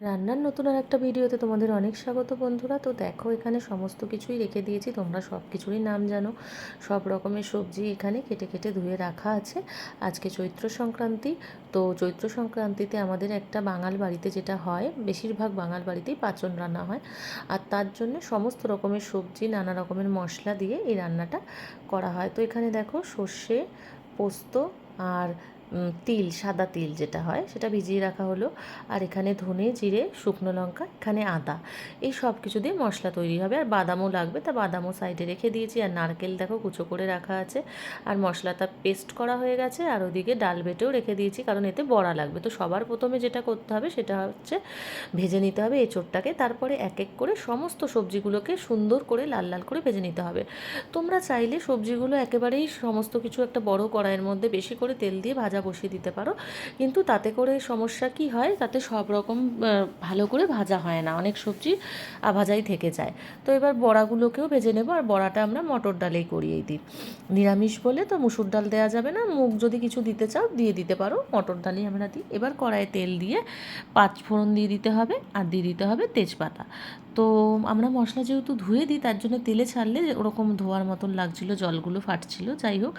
রান্নার নতুন আর একটা ভিডিওতে তোমাদের অনেক স্বাগত বন্ধুরা। তো দেখো, এখানে সমস্ত কিছুই রেখে দিয়েছি। তোমরা সব কিছুরই নাম জানো। সব রকমের সবজি এখানে কেটে কেটে ধুয়ে রাখা আছে। আজকে চৈত্র সংক্রান্তি। তো চৈত্র সংক্রান্তিতে আমাদের একটা বাঙাল বাড়িতে যেটা হয়, বেশিরভাগ বাঙাল বাড়িতেই পাচন রান্না হয়। আর তার জন্য সমস্ত রকমের সবজি, নানা রকমের মশলা দিয়ে এই রান্নাটা করা হয়। তো এখানে দেখো সর্ষে, পোস্ত আর তিল, সাদা তিল যেটা হয়, সেটা ভিজিয়ে রাখা হলো। আর এখানে ধনে, জিরে, শুকনো লঙ্কা, এখানে আদা। এই সব কিছু দিয়ে মশলা তৈরি হবে। আর বাদামও লাগবে। তা বাদামও সাইডে রেখে দিয়েছি। আর নারকেল দেখো কুচো করে রাখা আছে। আর মশলাটা পেস্ট করা হয়ে গেছে। আর ওদিকে ডাল বেটেও রেখে দিয়েছি, কারণ এতে বড়া লাগবে। তো সবার প্রথমে যেটা করতে হবে, সেটা হচ্ছে ভেজে নিতে হবে এঁচোড়টাকে। তারপরে এক এক করে সমস্ত সবজিগুলোকে সুন্দর করে লাল লাল করে ভেজে নিতে হবে। তোমরা চাইলে সবজিগুলো একেবারেই সমস্ত কিছু একটা বড় কড়াইয়ের মধ্যে বেশি করে তেল দিয়ে ভাজা বসিয়ে দিতে পারো। কিন্তু তাতে করে সমস্যা কি হয়? তাতে সব রকম ভালো করে ভাজা হয় না। অনেক সবজি আভাজাই থেকে যায়। তো এবার বড়াগুলোকেও ভেজে নেব। আর বড়াটা আমরা মটর ডালেই করিয়েই দিই। নিরামিষ বলে তো মুসুর ডাল দেওয়া যাবে না। মুগ যদি কিছু দিতে চাও, দিয়ে দিতে পারো। মটর ডালই আমরা দিই। এবার কড়াইয়ে তেল দিয়ে পাঁচ ফোড়ন দিয়ে দিতে হবে। আর দিয়ে দিতে হবে তেজপাতা। তো আমরা মশলা যেহেতু ধুয়ে দিই, তার জন্য তেলে ছাড়লে ওরকম ধোয়ার মতন লাগছিল, জলগুলো ফাটছিল। যাই হোক,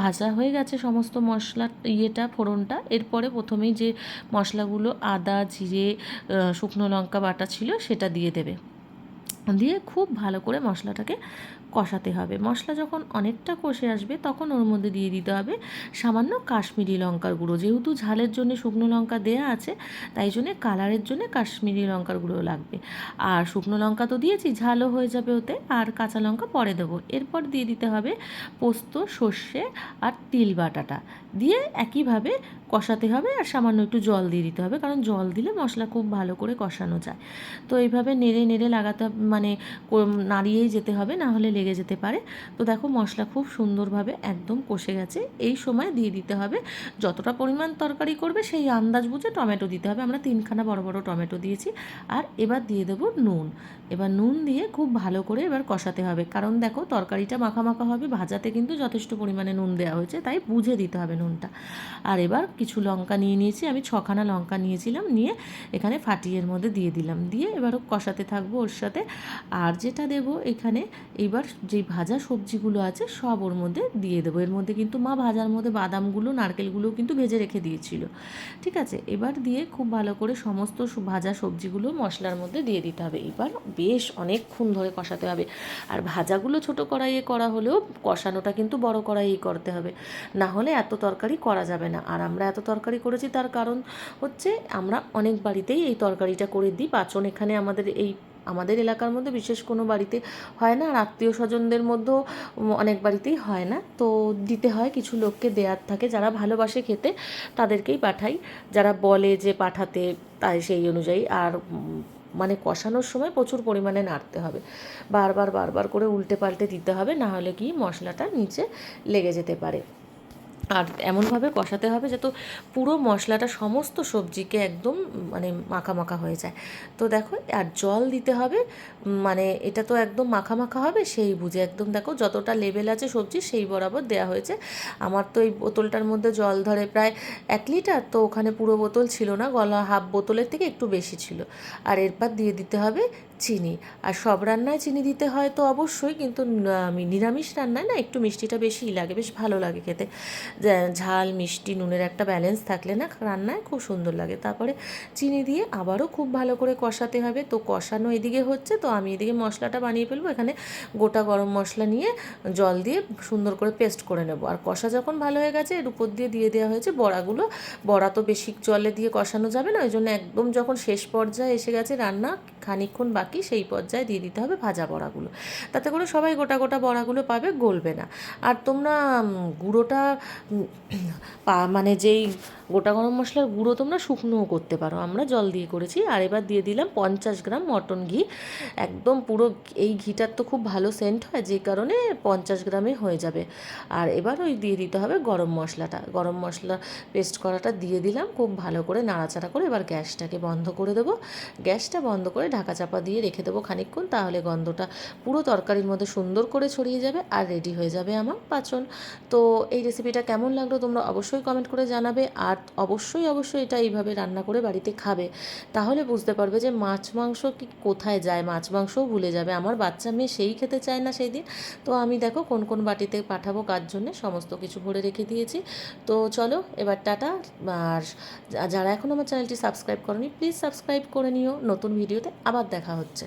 ভাজা হয়ে গেছে সমস্ত মশলা, ইয়েটা, ফোড়নটা। এরপরে প্রথমেই যে মশলাগুলো আদা, জিরে শুকনো লঙ্কা বাটা ছিল, সেটা দিয়ে দেবে। দিয়ে খুব ভালো করে মশলাটাকে কষাতে হবে। মশলা যখন অনেকটা কষে আসবে তখন ওর মধ্যে দিয়ে দিতে হবে সামান্য কাশ্মীরি লঙ্কার গুঁড়ো। যেহেতু ঝালের জন্য শুকনো লঙ্কা দেয়া আছে, তাই জন্যে কালারের জন্য কাশ্মীরি লঙ্কার গুঁড়ো লাগবে। আর শুকনো লঙ্কা তো দিয়েছি, ঝালও হয়ে যাবে ওতে। আর কাঁচা লঙ্কা পরে দেবো। এরপর দিয়ে দিতে হবে পোস্ত, সর্ষে আর তিল বাটাটা। দিয়ে একইভাবে কষাতে হবে আর সামান্য একটু জল দিয়ে দিতে হবে, কারণ জল দিলে মশলা খুব ভালো করে কষানো যায়। তো এইভাবে নেড়ে নেড়ে লাগাতে মানে নাড়িয়েই যেতে হবে, না হলে লেগে যেতে পারে। তো দেখো মশলা খুব সুন্দরভাবে একদম কষে গেছে। এই সময় দিয়ে দিতে হবে যতটা পরিমাণ তরকারি করবে সেই আন্দাজ বুঝে টমেটো দিতে হবে। আমরা তিনখানা বড় বড় টমেটো দিয়েছি। আর এবার দিয়ে দেবো নুন। এবার নুন দিয়ে খুব ভালো করে এবার কষাতে হবে। কারণ দেখো তরকারিটা মাখা মাখা হবে, ভাজাতে কিন্তু যথেষ্ট পরিমাণে নুন দেওয়া হয়েছে, তাই বুঝে দিতে হবে নুনটা। আর এবার কিছু লঙ্কা নিয়ে নিয়েছি। আমি ছখানা লঙ্কা নিয়েছিলাম, নিয়ে এখানে ফাটিয়ের মধ্যে দিয়ে দিলাম। দিয়ে এবারও কষাতে থাকব ওর সাথে। আর যেটা দেব এখানে এইবার যে ভাজা সবজিগুলো আছে, সব ওর মধ্যে দিয়ে দেবো। এর মধ্যে কিন্তু মা ভাজার মধ্যে বাদামগুলো, নারকেলগুলো কিন্তু ভেজে রেখে দিয়েছিল। ঠিক আছে? এবার দিয়ে খুব ভালো করে সমস্ত ভাজা সবজিগুলো মশলার মধ্যে দিয়ে দিতে হবে। এবার বেশ অনেকক্ষণ ধরে কষাতে হবে। আর ভাজাগুলো ছোট কড়াইয়ে করা হলেও কষানোটা কিন্তু বড় কড়াইয়ে করতে হবে। না হলে এত তরকারি করা যাবে না। আর আমরা এত তরকারি করেছি তার কারণ হচ্ছে, আমরা অনেক বাড়িতেই এই তরকারিটা করে দিই। পাচন এখানে আমাদের এই আমাদের এলাকার মধ্যে বিশেষ কোনো বাড়িতে হয় না। আর আত্মীয় স্বজনদের মধ্যেও অনেক বাড়িতেই হয় না। তো দিতে হয় কিছু লোককে দেয়ার থাকে। যারা ভালোবাসে খেতে তাদেরকেই পাঠাই। যারা বলে যে পাঠাতে তাই সেই অনুযায়ী। আর মানে কষানোর সময় প্রচুর পরিমাণে নাড়তে হবে। বারবার বারবার করে উল্টে পাল্টে দিতে হবে। না হলে কি মশলাটা নিচে লেগে যেতে পারে। আর এমনভাবে কষাতে হবে যাতে পুরো মশলাটা সমস্ত সবজিকে একদম মানে মাখা মাখা হয়ে যায়। তো দেখো, আর জল দিতে হবে মানে এটা তো একদম মাখা মাখা হবে, সেই বুঝে একদম দেখো যতটা লেভেল আছে সবজি সেই বরাবর দেওয়া হয়েছে। আমার তো এই বোতলটার মধ্যে জল ধরে প্রায় এক লিটার, তো ওখানে পুরো বোতল ছিল না, গলা হাফ বোতলের থেকে একটু বেশি ছিল। আর এরপর দিয়ে দিতে হবে চিনি। আর সব রান্নায় চিনি দিতে হয় তো অবশ্যই, কিন্তু আমি নিরামিষ রান্নায় না একটু মিষ্টিটা বেশিই লাগে, বেশ ভালো লাগে খেতে। ঝাল, মিষ্টি, নুনের একটা ব্যালেন্স থাকলে না রান্নায় খুব সুন্দর লাগে। তারপরে চিনি দিয়ে আবারও খুব ভালো করে কষাতে হবে। তো কষানো এদিকে হচ্ছে, তো আমি এদিকে মশলাটা বানিয়ে ফেলব। এখানে গোটা গরম মশলা নিয়ে জল দিয়ে সুন্দর করে পেস্ট করে নেব। আর কষা যখন ভালো হয়ে গেছে, এর উপর দিয়ে দিয়ে দেওয়া হয়েছে বড়াগুলো। বড়া তো বেশি জলে দিয়ে কষানো যাবে না, ওই জন্য একদম যখন শেষ পর্যায়ে এসে গেছে রান্না, খানিকক্ষণ বাকি সেই পর্যায়ে দিয়ে দিতে হবে ভাজা বড়াগুলো। তাতে করে সবাই গোটা গোটা বড়াগুলো পাবে, গলবে না। আর তোমরা গুঁড়োটা মানে যেই গোটা গরম মশলার গুঁড়ো তোমরা শুকনোও করতে পারো। আমরা জল দিয়ে করেছি আর এবার দিয়ে দিলাম পঞ্চাশ গ্রাম মটন ঘি। একদম পুরো এই ঘিটার তো খুব ভালো সেন্ট হয়, যে কারণে পঞ্চাশ গ্রামে হয়ে যাবে। আর এবার ওই দিয়ে দিতে হবে গরম মশলাটা। গরম মশলা পেস্ট করাটা দিয়ে দিলাম, খুব ভালো করে নাড়াচাড়া করে এবার গ্যাসটাকে বন্ধ করে দেবো। গ্যাসটা বন্ধ করে ঢাকা চাপা দিয়ে রেখে দেবো খানিকক্ষণ, তাহলে গন্ধটা পুরো তরকারির মধ্যে সুন্দর করে ছড়িয়ে যাবে আর রেডি হয়ে যাবে আমার পাচন। তো এই রেসিপিটা কেমন লাগল তোমরা অবশ্যই কমেন্ট করে জানাবে। আর আর অবশ্যই অবশ্যই এটা এইভাবে রান্না করে বাড়িতে খাবে। তাহলে বুঝতে পারবে যে মাছ মাংস কি কোথায় যায়, মাছ মাংসও ভুলে যাবে। আমার বাচ্চা মেয়ে সেই খেতে চায় না সেই দিন। তো আমি দেখো কোন কোন বাটিতে পাঠাবো, কার জন্যে সমস্ত কিছু ভরে রেখে দিয়েছি। তো চলো, এবার টাটা। আর যারা এখন আমার চ্যানেলটি সাবস্ক্রাইব করনি, প্লিজ সাবস্ক্রাইব করে নিও। নতুন ভিডিওতে আবার দেখা হচ্ছে।